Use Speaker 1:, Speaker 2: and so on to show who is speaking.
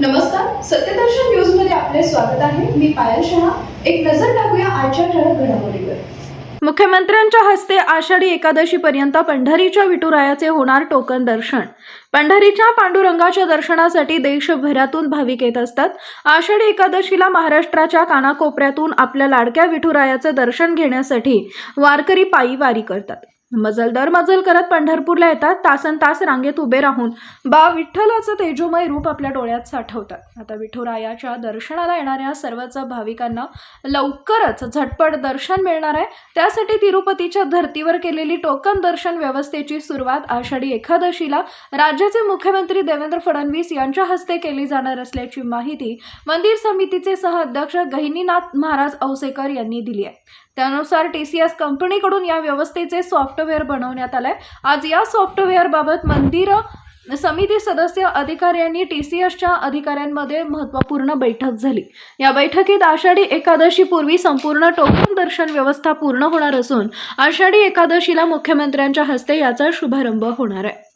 Speaker 1: नमस्कार सत्यदर्शन न्यूजमध्ये आपले स्वागत आहे. मी पायल शहा. एक नजर टाकूया आजच्या ठळक घडामोडीवर.
Speaker 2: मुख्यमंत्र्यांच्या हस्ते आषाढी एकादशी पर्यंत पंढरीच्या विठुरायाचे होणार टोकन दर्शन. पंढरीच्या पांडुरंगाच्या दर्शनासाठी देशभरातून भाविक येत असतात. आषाढी एकादशीला महाराष्ट्राच्या कानाकोपऱ्यातून आपल्या लाडक्या विठुरायाचे दर्शन घेण्यासाठी वारकरी पायी वारी करतात. मजल दर मजल करत पंढरपूरला येतात. तासन तास रांगेत उभे राहून बा विठ्ठलाचं तेजोमय रूप आपल्या डोळ्यात साठवतात. आता विठुरायाच्या दर्शनाला येणाऱ्या सर्वच भाविकांना लवकरच झटपट दर्शन मिळणार आहे. त्यासाठी तिरुपतीच्या धर्तीवर केलेली टोकन दर्शन व्यवस्थेची सुरुवात आषाढी एकादशीला राज्याचे मुख्यमंत्री देवेंद्र फडणवीस यांच्या हस्ते केली जाणार असल्याची माहिती मंदिर समितीचे सहअध्यक्ष गहिनीनाथ महाराज औसेकर यांनी दिली आहे. त्यानुसार टी सी एस कंपनीकडून या व्यवस्थेचे सॉफ्टवेअर बनवण्यात आलंय. आज या सॉफ्टवेअरबाबत मंदिर समिती सदस्य अधिकाऱ्यांनी टी सी एसच्या अधिकाऱ्यांमध्ये महत्त्वपूर्ण बैठक झाली. या बैठकीत आषाढी एकादशीपूर्वी संपूर्ण टोकन दर्शन व्यवस्था पूर्ण होणार असून आषाढी एकादशीला मुख्यमंत्र्यांच्या हस्ते याचा शुभारंभ होणार आहे.